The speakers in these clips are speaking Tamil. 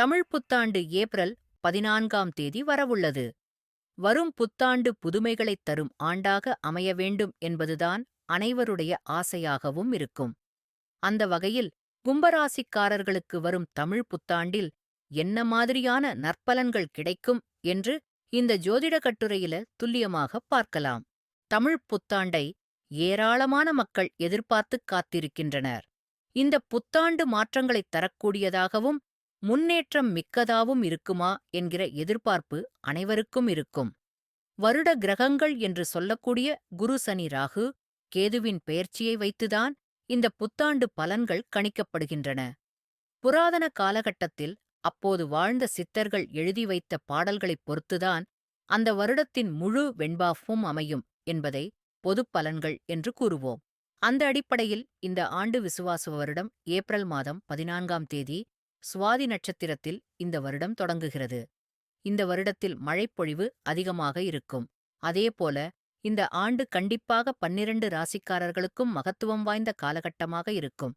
தமிழ் புத்தாண்டு ஏப்ரல் பதினான்காம் தேதி வரவுள்ளது. வரும் புத்தாண்டு புதுமைகளைத் தரும் ஆண்டாக அமைய வேண்டும் என்பதுதான் அனைவருடைய ஆசையாகவும் இருக்கும். அந்த வகையில் கும்பராசிக்காரர்களுக்கு வரும் தமிழ் புத்தாண்டில் என்ன மாதிரியான நற்பலன்கள் கிடைக்கும் என்று இந்த ஜோதிட கட்டுரையில துல்லியமாக பார்க்கலாம். தமிழ் புத்தாண்டை ஏராளமான மக்கள் எதிர்பார்த்துக் காத்திருக்கின்றனர். இந்த புத்தாண்டு மாற்றங்களைத் தரக்கூடியதாகவும் முன்னேற்றம் மிக்கதாவும் இருக்குமா என்கிற எதிர்பார்ப்பு அனைவருக்கும் இருக்கும். வருட கிரகங்கள் என்று சொல்லக்கூடிய குரு சனி ராகு கேதுவின் பெயர்ச்சியை வைத்துதான் இந்த புத்தாண்டு பலன்கள் கணிக்கப்படுகின்றன. புராதன காலகட்டத்தில் அப்போது வாழ்ந்த சித்தர்கள் எழுதி வைத்த பாடல்களைப் பொறுத்துதான் அந்த வருடத்தின் முழு வெண்பாஃபும் அமையும் என்பதை பொதுப் பலன்கள் என்று கூறுவோம். அந்த அடிப்படையில் இந்த ஆண்டு விசுவாச வருடம் ஏப்ரல் மாதம் பதினான்காம் தேதி சுவாதி நட்சத்திரத்தில் இந்த வருடம் தொடங்குகிறது. இந்த வருடத்தில் மழைப்பொழிவு அதிகமாக இருக்கும். அதேபோல இந்த ஆண்டு கண்டிப்பாக பன்னிரண்டு ராசிக்காரர்களுக்கும் மகத்துவம் வாய்ந்த காலகட்டமாக இருக்கும்.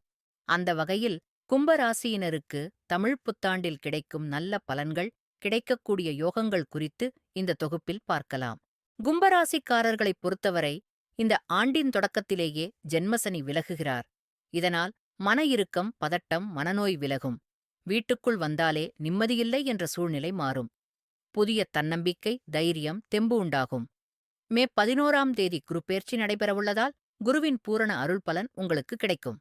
அந்த வகையில் கும்ப ராசியினருக்கு தமிழ் புத்தாண்டில் கிடைக்கும் நல்ல பலன்கள் கிடைக்கக்கூடிய யோகங்கள் குறித்து இந்த தொகுப்பில் பார்க்கலாம். கும்பராசிக்காரர்களைப் பொறுத்தவரை இந்த ஆண்டின் தொடக்கத்திலேயே ஜென்மசனி விலகுகிறார். இதனால் மன இறுக்கம் பதட்டம் மனநோய் விலகும். வீட்டுக்குள் வந்தாலே நிம்மதியில்லை என்ற சூழ்நிலை மாறும். புதிய தன்னம்பிக்கை தைரியம் தெம்பு உண்டாகும். மே பதினோராம் தேதி குருப்பெயர்ச்சி நடைபெறவுள்ளதால் குருவின் பூரண அருள் பலன் உங்களுக்கு கிடைக்கும்.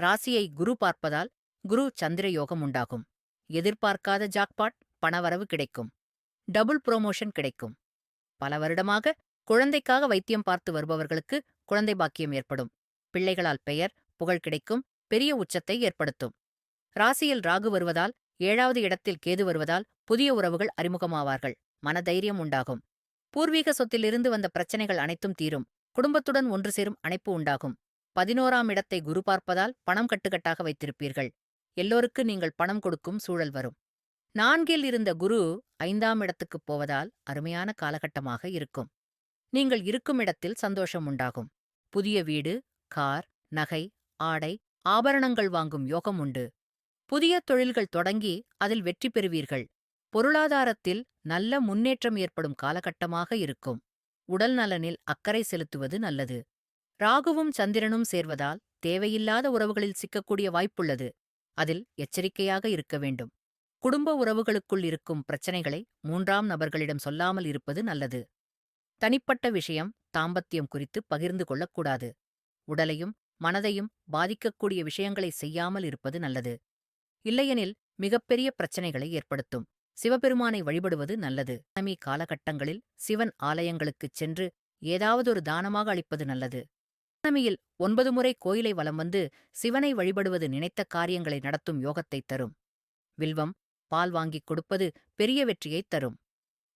ராசியை குரு பார்ப்பதால் குரு சந்திர யோகம் உண்டாகும். எதிர்பார்க்காத ஜாக்பாட் பணவரவு கிடைக்கும். டபுள் புரோமோஷன் கிடைக்கும். பல வருடமாக குழந்தைக்காக வைத்தியம் பார்த்து வருபவர்களுக்கு குழந்தை பாக்கியம் ஏற்படும். பிள்ளைகளால் பெயர் புகழ் கிடைக்கும் பெரிய உச்சத்தை ஏற்படுத்தும். ராசியில் ராகு வருவதால் ஏழாவது இடத்தில் கேது வருவதால் புதிய உறவுகள் அறிமுகமாவார்கள். மனதைரியம் உண்டாகும். பூர்வீக சொத்திலிருந்து வந்த பிரச்சனைகள் அனைத்தும் தீரும். குடும்பத்துடன் ஒன்று சேரும் அணைப்பு உண்டாகும். பதினோராம் இடத்தை குரு பார்ப்பதால் பணம் கட்டுக்கட்டாக வைத்திருப்பீர்கள். எல்லோருக்கு நீங்கள் பணம் கொடுக்கும் சூழல் வரும். நான்கில் இருந்த குரு ஐந்தாம் இடத்துக்குப் போவதால் அருமையான காலகட்டமாக இருக்கும். நீங்கள் இருக்கும் இடத்தில் சந்தோஷம் உண்டாகும். புதிய வீடு கார் நகை ஆடை ஆபரணங்கள் வாங்கும் யோகம் உண்டு. புதிய தொழில்கள் தொடங்கி அதில் வெற்றி பெறுவீர்கள். பொருளாதாரத்தில் நல்ல முன்னேற்றம் ஏற்படும் காலகட்டமாக இருக்கும். உடல் நலனில் அக்கறை செலுத்துவது நல்லது. ராகுவும் சந்திரனும் சேர்வதால் தேவையில்லாத உறவுகளில் சிக்கக்கூடிய வாய்ப்புள்ளது. அதில் எச்சரிக்கையாக இருக்க வேண்டும். குடும்ப உறவுகளுக்குள் இருக்கும் பிரச்சனைகளை மூன்றாம் நபர்களிடம் சொல்லாமல் இருப்பது நல்லது. தனிப்பட்ட விஷயம் தாம்பத்தியம் குறித்து பகிர்ந்து கொள்ளக்கூடாது. உடலையும் மனதையும் பாதிக்கக்கூடிய விஷயங்களை செய்யாமல் இருப்பது நல்லது. இல்லையெனில் மிகப்பெரிய பிரச்சனைகளை ஏற்படுத்தும். சிவபெருமானை வழிபடுவது நல்லது. சமி காலகட்டங்களில் சிவன் ஆலயங்களுக்குச் சென்று ஏதாவதொரு தானமாக அளிப்பது நல்லது. பௌர்ணமியில் ஒன்பது முறை கோயிலை வலம் வந்து சிவனை வழிபடுவது நினைத்த காரியங்களை நடத்தும் யோகத்தைத் தரும். வில்வம் பால் வாங்கிக் கொடுப்பது பெரிய வெற்றியைத் தரும்.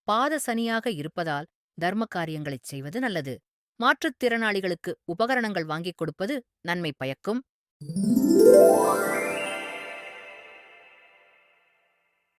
பாத சனியாக இருப்பதால் தர்ம காரியங்களைச் செய்வது நல்லது. மாற்றுத்திறனாளிகளுக்கு உபகரணங்கள் வாங்கிக் கொடுப்பது நன்மை பயக்கும்.